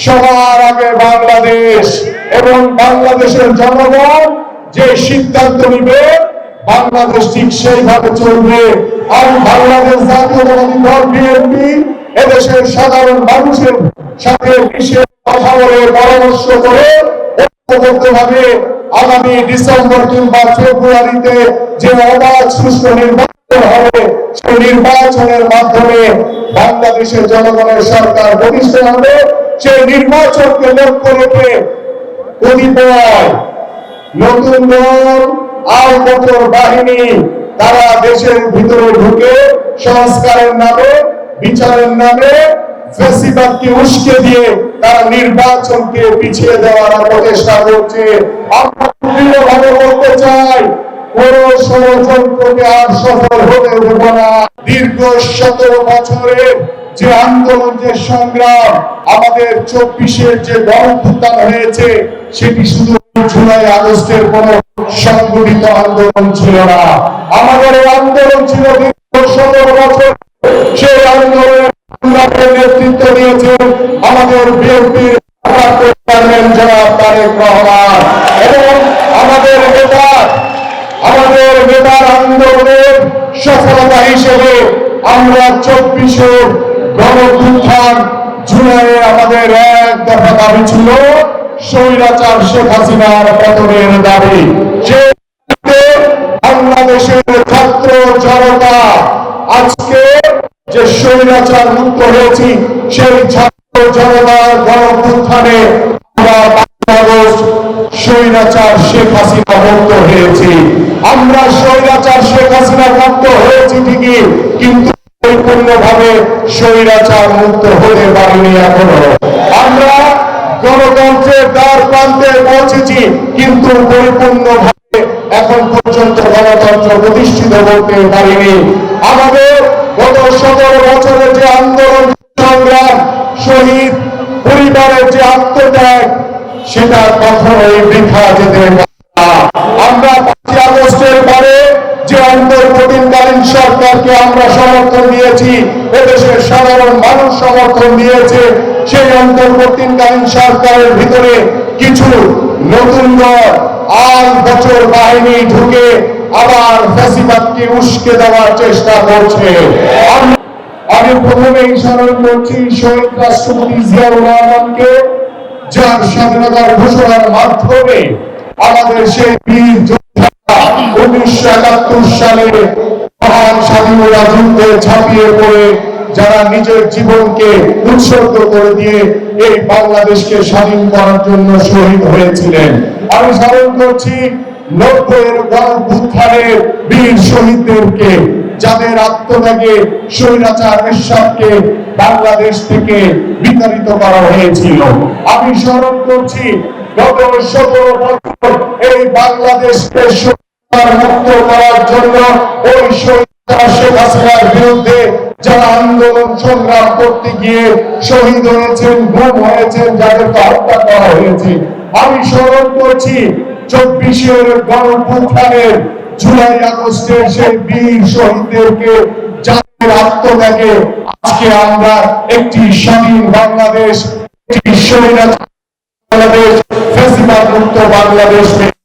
সবার আগে বাংলাদেশ এবং বাংলাদেশের জনগণ যে সিদ্ধান্ত নিবে, বাংলাদেশ ঠিক সেইভাবে চলবে। আর বাংলাদেশ জাতীয়তাবাদী দল বিএনপি। এদেশের সাধারণ মানুষের সাথে মিশে কথা বলে পরামর্শ করে ঐক্যবদ্ধভাবে আগামী ডিসেম্বর কিংবা ফেব্রুয়ারিতে যে অবাধ সুষ্ঠু নির্বাচন হবে, সেই নির্বাচনের মাধ্যমে বাংলাদেশের জনগণের সরকার প্রতিষ্ঠা হবে। সেই নির্বাচনকে লক্ষ্য রেখে নতুন দল বাহিনী তারা দেশের ভিতরে ঢুকে সংস্কারের নামে, বিচারের নামে উস্কে দিয়ে তারা নির্বাচনকে পিছিয়ে দেওয়ার প্রচেষ্টা করছে আমরা বলতে চাই আর সফল হতে দেব না। দীর্ঘ সতেরো বছরের যে আন্দোলন, যে সংগ্রাম আমাদের চব্বিশের যে গণভুত্থান হয়েছে, সেটি শুধু জুলাই আগস্টের কোন সংগঠিত আন্দোলন ছিল না। আমাদের আন্দোলন ছিল দীর্ঘ সতেরো বছর। সেই আন্দোলনের নেতৃত্ব দিয়েছেন আমাদের বিএনপির আমরা চব্বিশে আমাদের এক দফা দাবি ছিল স্বৈরাচার শেখ হাসিনার পতনের দাবি। বাংলাদেশের ছাত্র জনতা, আজকে যে স্বৈরাচার মুক্ত হয়েছি, সেই ছাত্র জনতার গণপুত্থানে আমরা বাংলাদেশ স্বৈরাচার শেখ হাসিনা মুক্ত হয়েছি। আমরা স্বৈরাচার শেখ হাসিনা মুক্ত হয়েছি ঠিকই, কিন্তু স্বৈরাচার মুক্ত হতে পারিনি এখনও আমরা গণতন্ত্রের দ্বার প্রান্তে পৌঁছেছি, কিন্তু পরিপূর্ণভাবে এখন পর্যন্ত গণতন্ত্র প্রতিষ্ঠিত করতে পারিনি আমাদের গত সতেরো বছরের যে আন্দোলন, সংগ্রাম, শহীদ পরিবারের যে আত্মত্যাগ, সেটা কখনোই বৃথা যেতে পারে না। আমরা পাঁচই আগস্টের পরে যে অন্তর্বর্তীকালীন সরকারকে আমরা সমর্থন দিয়েছি, এদেশের সাধারণ মানুষ সমর্থন দিয়েছে, সেই অন্তর্বর্তীকালীন সরকারের ভিতরে কিছু নতুন দল আট বছর বাহিনী ঢুকে আবার ফ্যাসিবাদকে উস্কে দেওয়ার চেষ্টা করছে। আমি প্রথমেই স্মরণ করছি শহীদ রাষ্ট্রপতি জিয়াউর রহমানকে, যার স্বাধীনতার ঘোষণার মাধ্যমে আমাদের সেই বীর যোদ্ধা উনিশশো একাত্তর সালে মহান স্বাধীনতা যুদ্ধে ঝাঁপিয়ে পড়ে যারা নিজের জীবনকে উৎসর্গ করে দিয়ে এই বাংলাদেশকে স্বাধীন করার জন্য শহীদ হয়েছিলেন। আমি স্মরণ করছি, নব্বইয়ের গণভুত্থানের বীর শহীদদেরকে, যাদের আত্মত্যাগে স্বৈরাচার এরশাদকে বাংলাদেশ থেকে বিতাড়িত করা হয়েছিল। আমি স্মরণ করছি, গত সতেরো বছর এই বাংলাদেশকে মুক্ত করার জন্য ওই শেখ বিরুদ্ধে যারা আন্দোলন সংগ্রাম করতে গিয়ে শহীদ হয়েছেন, গুম হয়েছেন, যাদেরকে হত্যা করা হয়েছে। আমি স্মরণ করছি, চব্বিশের গণপুত্থানের জুলাই আগস্টের সেই বীর শহীদদেরকে যাদের আত্মত্যাগে আজকে আমরা একটি স্বাধীন বাংলাদেশ, একটি বাংলাদেশ ফেসিবাদ মুক্ত বাংলাদেশ